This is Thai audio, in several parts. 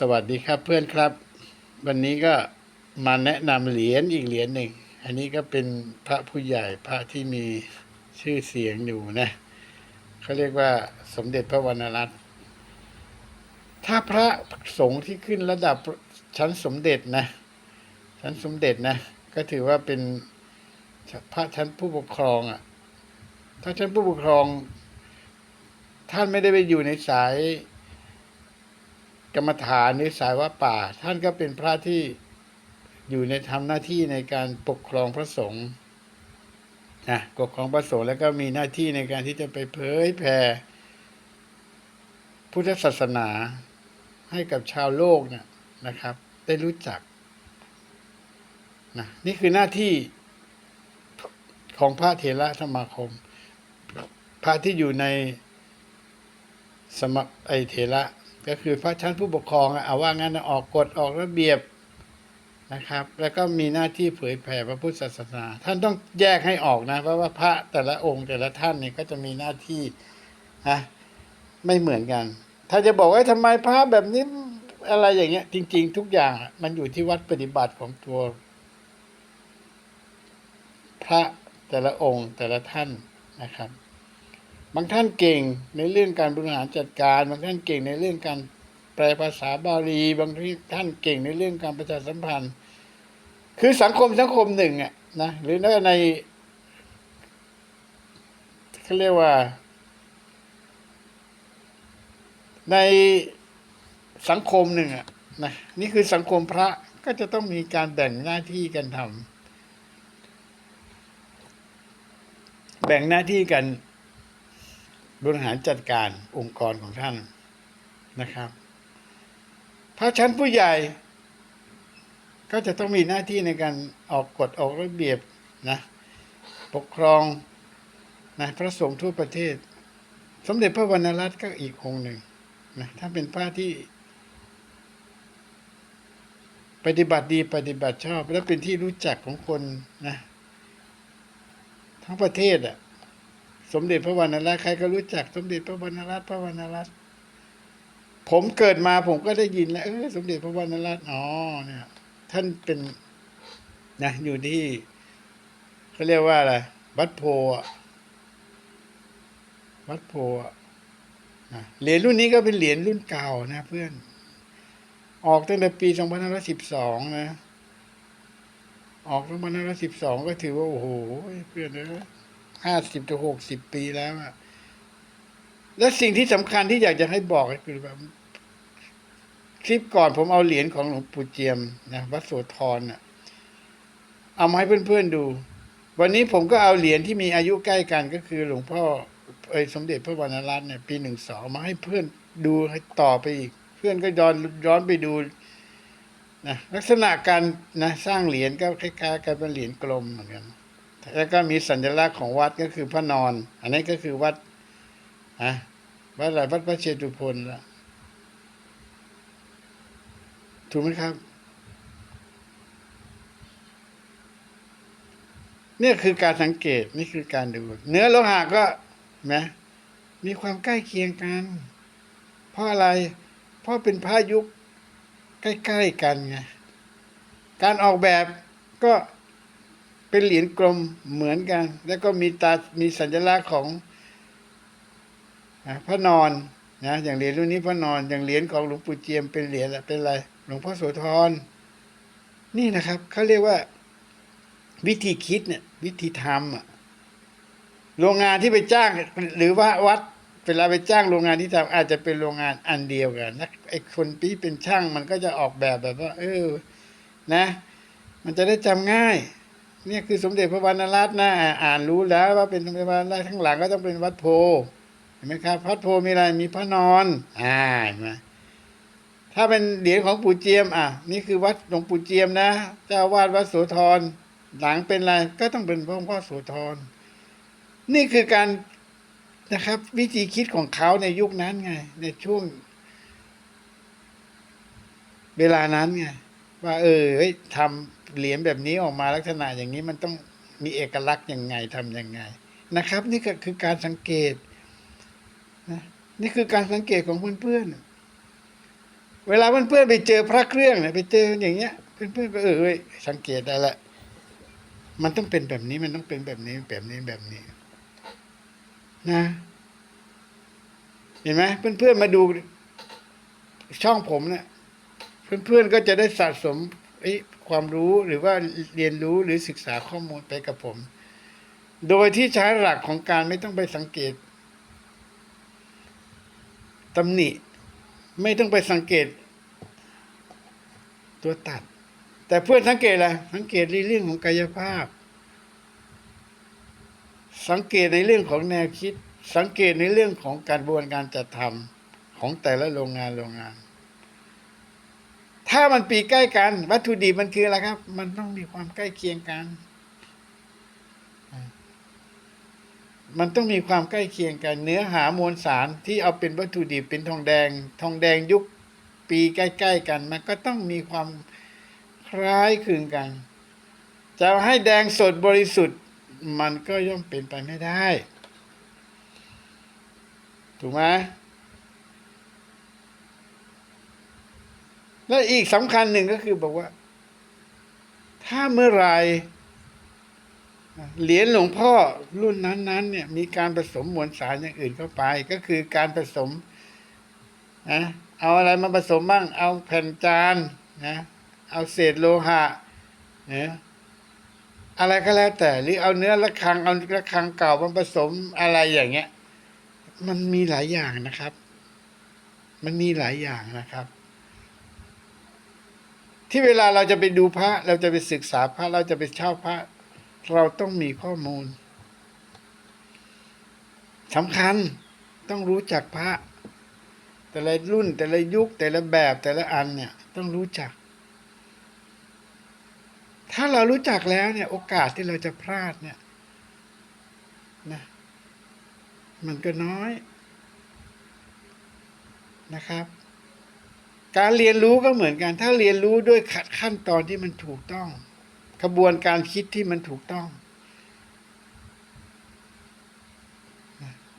สวัสดีครับเพื่อนครับ วันนี้ก็มาแนะนำเหรียญอีกเหรียญหนึ่ง อันนี้ก็เป็นพระผู้ใหญ่พระที่มีชื่อเสียงอยู่นะเขาเรียกว่าสมเด็จพระวรรณรัตน์ถ้าพระสงฆ์ที่ขึ้นระดับชั้นสมเด็จนะ ชั้นสมเด็จนะ ก็ถือว่าเป็นพระชั้นผู้ปกครองอะถ้าชั้นผู้ปกครอง ท่านไม่ได้ไปอยู่ในสาย กรรมฐานหรือสายว่าป่า ท่านก็เป็นพระที่อยู่ในทำหน้าที่ในการปกครองพระสงฆ์นะปกครองพระสงฆ์แล้วก็มีหน้าที่ในการที่จะไปเผยแผ่พุทธศาสนาให้กับชาวโลกนี่นะครับ ได้รู้จักนะนี่คือหน้าที่ของพระเถระธรรมาคม พระที่อยู่ในสมณไอเถระ ก็คือพระชั้นผู้ปกครองอะเอาว่างั้นออกกฎออกระเบียบนะครับ แล้วก็มีหน้าที่เผยแผ่พระพุทธศาสนา ท่านต้องแยกให้ออกนะเพราะว่าพระแต่ละองค์แต่ละท่านเนี่ยก็จะมีหน้าที่นะไม่เหมือนกัน ถ้าจะบอกว่าทำไมพระแบบนี้อะไรอย่างเงี้ย จริง ๆ ทุกอย่างมันอยู่ที่วัดปฏิบัติของตัว พระแต่ละองค์แต่ละท่านนะครับ บางท่านเก่งในเรื่องการบริหารจัดการ บางท่านเก่งในเรื่องการแปลภาษาบาลี บางที่ท่านเก่งในเรื่องการประชาสัมพันธ์ คือสังคมสังคมหนึ่งอะนะหรือในเขาเรียกว่า ในสังคมหนึ่งอะนะนี่คือสังคมพระก็จะต้องมีการแบ่งหน้าที่กันทำแบ่งหน้าที่กัน บริหารจัดการองค์กรของท่านนะครับ ถ้าชั้นผู้ใหญ่ ก็จะต้องมีหน้าที่ในการออกกฎออกระเบียบนะปกครองนะพระสงฆ์ทั่วประเทศ สมเด็จพระวรรณรัตน์ก็อีกองหนึ่งนะถ้าเป็นพระที่ ปฏิบัติดีปฏิบัติชอบ และเป็นที่รู้จักของคนนะทั้งประเทศอะ สมเด็จพระวรรณรัตน์ใครก็รู้จัก สมเด็จพระวรรณรัตน์พระวรรณรัตน์ผมเกิดมาผมก็ได้ยินแล้วเออสมเด็จพระวรรณรัตน์อ๋อเนี่ย ท่านเป็นนะอยู่ที่เขาเรียกว่าอะไรวัดโพวัดโพนะเหรียญรุ่นนี้ก็เป็นเหรียญรุ่นเก่านะเพื่อน ออกตั้งแต่ปีสองพันห้าร้อยสิบสองนะ ออกสองพันห้าร้อยสิบสองก็ถือว่า โอ้โหเพื่อนเอ้ย ห้าสิบถึงหกสิบปีแล้วอะและสิ่งที่สำคัญที่อยากจะให้บอกก็คือแบบคลิปก่อนผมเอาเหรียญของหลวงปู่เจียมนะวัดโสธรน่ะ เอามาให้เพื่อนๆดู วันนี้ผมก็เอาเหรียญที่มีอายุใกล้กันก็คือ หลวงพ่อเอยสมเด็จพระวรรณรัตน์เนี่ยปีหนึ่งสองมาให้เพื่อนดูให้ต่อไปอีก เพื่อนก็ย้อนย้อนไปดูนะลักษณะการนะสร้างเหรียญก็คล้ายๆกันเป็นเหรียญกลมเหมือนกัน แล้วก็มีสัญลักษณ์ของวัดก็คือพระนอน อันนี้ก็คือวัดอะวัดอะไรวัดพระเชตุพนละถูกไหมครับ เนี่ยคือการสังเกตนี่คือการดู เนื้อโลหะก็นะมีความใกล้เคียงกัน เพราะอะไร เพราะเป็นผ้ายุคใกล้ ๆ กันไง การออกแบบก็ เป็นเหรียญกลมเหมือนกัน แล้วก็มีตา มีสัญลักษณ์ของพระนอนนะอย่างเหรียญรุ่นนี้พระนอน อย่างเหรียญของหลวงปู่เจียมเป็นเหรียญอะไรเป็นอะไรหลวงพ่อโสธรนี่นะครับเขาเรียกว่า วิธีคิดเนี่ยวิธีทำอะโรงงานที่ไปจ้าง หรือว่าวัดเวลาไปจ้างโรงงานที่ทำอาจจะเป็นโรงงานอันเดียวกันนะไอ้คนที่เป็นช่างมันก็จะออกแบบแบบว่า เออ นะ มันจะได้จำง่าย เนี่ยคือสมเด็จพระวรรณรัตน์นะอ่านรู้แล้วว่าเป็นสมเด็จพระวรรณรัตน์ข้างหลังก็ต้องเป็นวัดโพเห็นไหมครับวัดโพมีอะไรมีพระนอนอ่าเห็นไหมถ้าเป็นเหรียญของปู่เจียมอะนี่คือวัดหลวงปู่เจียมนะเจ้าวาดวัดโสธรหลังเป็นอะไรก็ต้องเป็นพระพ่อโสธรนี่คือการนะครับ วิธีคิดของเขาในยุคนั้นไง ในช่วง เวลานั้นไงว่า เออทำ เหรียญแบบนี้ออกมาลักษณะอย่างนี้มันต้องมีเอกลักษณ์ยังไงทำยังไงนะครับ นี่ก็คือการสังเกตนะนี่คือการสังเกตของเพื่อนๆเวลาเพื่อนๆไปเจอพระเครื่องเนี่ยไปเจออย่างเงี้ย เพื่อนๆก็เออว้ยสังเกตได้ละมันต้องเป็นแบบนี้มันต้องเป็นแบบนี้แบบนี้แบบนี้ นะ เห็นไหมเพื่อนๆมาดูช่องผมเนี่ยเพื่อนๆก็จะได้สะสม ความรู้หรือว่าเรียนรู้หรือศึกษาข้อมูลไปกับผม โดยที่ใช้หลักของการไม่ต้องไปสังเกตตำหนิ ไม่ต้องไปสังเกต ตัวตัด แต่เพื่อนสังเกตอะไรสังเกตในเรื่องของกายภาพ สังเกตในเรื่องของแนวคิด สังเกตในเรื่องของการบวนการจัดทำของแต่ละโรงงานโรงงาน ถ้ามันปีใกล้กัน วัตถุดิบมันคืออะไรครับ มันต้องมีความใกล้เคียงกัน มันต้องมีความใกล้เคียงกัน เนื้อหามวลสารที่เอาเป็นวัตถุดิบเป็นทองแดง ทองแดงยุคปีใกล้ ๆ กัน มันก็ต้องมีความคล้ายคลึงกัน จะให้แดงสดบริสุทธิ์ มันก็ย่อมเป็นไปไม่ได้ ถูกไหม และอีกสำคัญหนึ่งก็คือบอกว่า ถ้าเมื่อไรเหรียญหลวงพ่อรุ่นนั้นๆเนี่ย มีการผสมมวลสารอย่างอื่นเข้าไป ก็คือการผสมนะเอาอะไรมาผสมบ้าง เอาแผ่นจานนะเอาเศษโลหะนะอะไรก็แล้วแต่หรือเอาเนื้อระฆังเอาระฆังเก่ามาผสมอะไรอย่างเงี้ย มันมีหลายอย่างนะครับ มันมีหลายอย่างนะครับ ที่เวลาเราจะไปดูพระ เราจะไปศึกษาพระเราจะไปเช่าพระ เราต้องมีข้อมูลสำคัญต้องรู้จักพระ แต่ละรุ่นแต่ละยุคแต่ละแบบแต่ละอันเนี่ยต้องรู้จัก ถ้าเรารู้จักแล้วเนี่ย โอกาสที่เราจะพลาดเนี่ยนะมันก็น้อยนะครับ การเรียนรู้ก็เหมือนกัน ถ้าเรียนรู้ด้วยขั้นตอนที่มันถูกต้องกระบวนการคิดที่มันถูกต้อง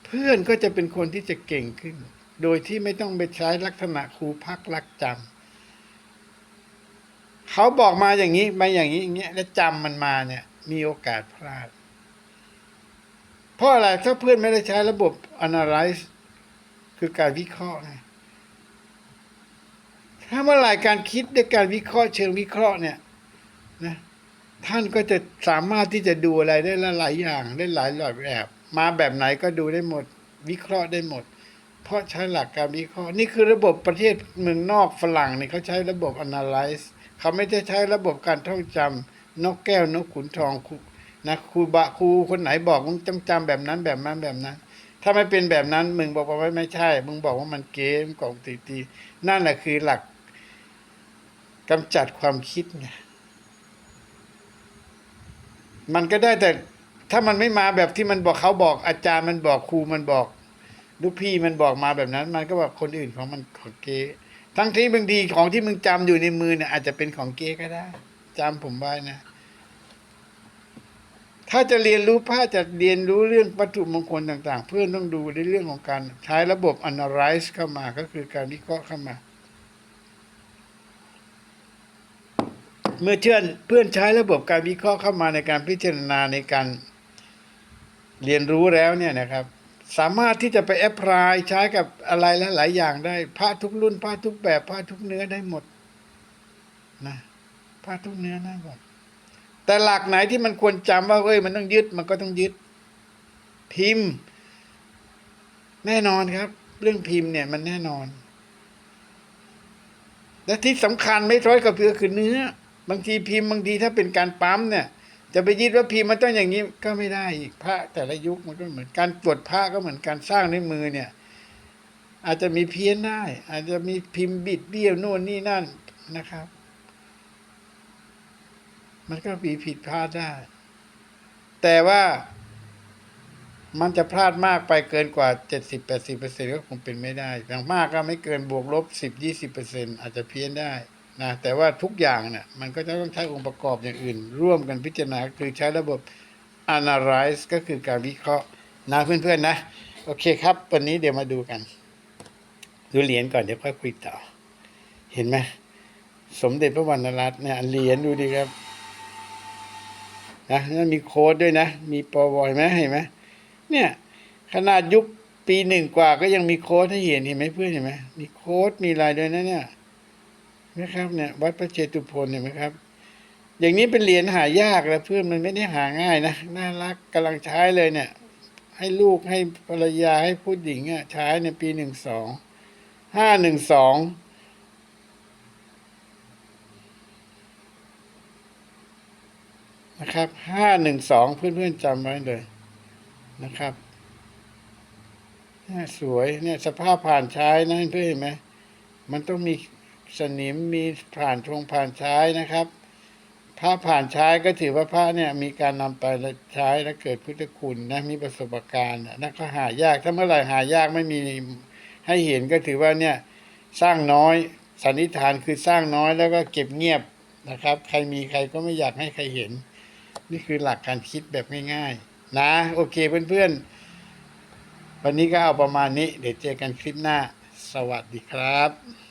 เพื่อนก็จะเป็นคนที่จะเก่งขึ้น โดยที่ไม่ต้องไปใช้ลักษณะครูพักลักจำเขาบอกมาอย่างนี้มาอย่างนี้อย่างเงี้ยแล้วจำมันมาเนี่ย มีโอกาสพลาด เพราะอะไรถ้าเพื่อนไม่ได้ใช้ระบบ analyze คือการวิเคราะห์ไง ถ้าเมื่อไหร่การคิดด้วยการวิเคราะห์เชิงวิเคราะห์เนี่ยนะท่านก็จะสามารถที่จะดูอะไรได้หลายอย่างได้หลายหลายแบบมาแบบไหนก็ดูได้หมด วิเคราะห์ได้หมด เพราะใช้หลักการวิเคราะห์ นี่คือระบบประเทศเมืองนอกฝรั่งเนี่ยเขาใช้ระบบ analyze เขาไม่ได้ใช้ระบบการท่องจำนกแก้วนกขุนทองนะครูบะครูคนไหนบอกมึงจำจำแบบนั้นแบบนั้นแบบนั้น ถ้าไม่เป็นแบบนั้นมึงบอกว่าไม่ใช่ มึงบอกว่ามันเกมกล่องตีตีนั่นแหละคือหลัก กำจัดความคิดไงมันก็ได้แต่ถ้ามันไม่มาแบบที่มันบอกเขาบอกอาจารย์มันบอกครูมันบอกลูกพี่มันบอกมาแบบนั้น มันก็บอกคนอื่นของมันของเก๊ทั้งที่บางทีของที่มึงจำอยู่ในมือเนี่ยอาจจะเป็นของเก๊ก็ได้จำผมไว้นะ ถ้าจะเรียนรู้พระจะเรียนรู้เรื่องวัตถุมงคลต่าง ๆ เพื่อนต้องดูในเรื่องของการใช้ระบบ analyze เข้ามาก็คือการวิเคราะห์เข้ามา เมื่อเชื่อนเพื่อนใช้ระบบการวิเคราะห์เข้ามาในการพิจารณาในการเรียนรู้แล้วเนี่ยนะครับ สามารถที่จะไปแอพพลายใช้กับอะไรหลายๆอย่างได้ผ้าทุกรุ่นผ้าทุกแบบผ้าทุกเนื้อได้หมดนะผ้าทุกเนื้อได้หมดแต่หลักไหนที่มันควรจำว่าเอ้ยมันต้องยึดมันก็ต้องยึด พิมพ์ แน่นอนครับ เรื่องพิมพ์เนี่ยมันแน่นอน และที่สำคัญไม่ร้อยกับเพื่อคือเนื้อ บางทีพิมพ์บางทีถ้าเป็นการปั๊มเนี่ยจะไปยึดว่าพิมพ์มันต้องอย่างนี้ก็ไม่ได้อีกพระแต่ละยุคมันก็เหมือนการตรวจพระก็เหมือนการสร้างด้วยมือเนี่ย อาจจะมีเพี้ยนได้ อาจจะมีพิมพ์บิดเบี้ยวโน่นนี่นั่นนะครับ มันก็มีผิดพลาดได้ แต่ว่ามันจะพลาดมากไปเกินกว่าเจ็ดสิบแปดสิบเปอร์เซ็นก็คงเป็นไม่ได้ อย่างมากก็ไม่เกินบวกลบสิบยี่สิบเปอร์เซ็นอาจจะเพี้ยนได้ นะแต่ว่าทุกอย่างเนี่ยมันก็จะต้องใช้องค์ประกอบอย่างอื่น ร่วมกันพิจารณาคือใช้ระบบ analyze ก็คือการวิเคราะห์นะเพื่อนๆนะ โอเคครับ วันนี้เดี๋ยวมาดูกัน ดูเหรียญก่อนเดี๋ยวค่อยคุยต่อ เห็นไหมสมเด็จพระวรรณรัตน์เนี่ยเหรียญดูดิครับนะนั่นมีโค้ดด้วยนะ มีปวเห็นไหมเห็นไหมเนี่ยขนาดยุคปีหนึ่งกว่าก็ยังมีโค้ดให้เห็นเห็นไหมเพื่อนเห็นไหมมีโค้ดมีลายด้วยนะเนี่ย นะครับเนี่ยวัดพระเจตุพนเห็นไหมครับ อย่างนี้เป็นเหรียญหายากแล้วเพื่อนมันไม่ได้หาง่ายนะน่ารักกำลังใช้เลยเนี่ย ให้ลูกให้ภรรยาให้ผู้หญิงอะใช้ในปีหนึ่งสองห้าหนึ่งสองนะครับห้าหนึ่งสองเพื่อนๆจำไว้เลยนะครับเนี่ยสวยเนี่ยสภาพผ่านใช้นะเพื่อนเห็นไหมมันต้องมี สนิมมีผ่านทงผ่านใช้นะครับพระผ่านใช้ก็ถือว่าพระเนี่ยมีการนำไปใช้และเกิดพุทธคุณนะมีประสบการณ์นะนั่นก็หายากถ้าเมื่อไหร่หายากไม่มีให้เห็นก็ถือว่าเนี่ยสร้างน้อยสันนิษฐานคือสร้างน้อยแล้วก็เก็บเงียบนะครับ ใครมีใครก็ไม่อยากให้ใครเห็น นี่คือหลักการคิดแบบง่ายๆ นะ โอเคเพื่อนๆ วันนี้ก็เอาประมาณนี้ เดี๋ยวเจอกันคลิปหน้า สวัสดีครับ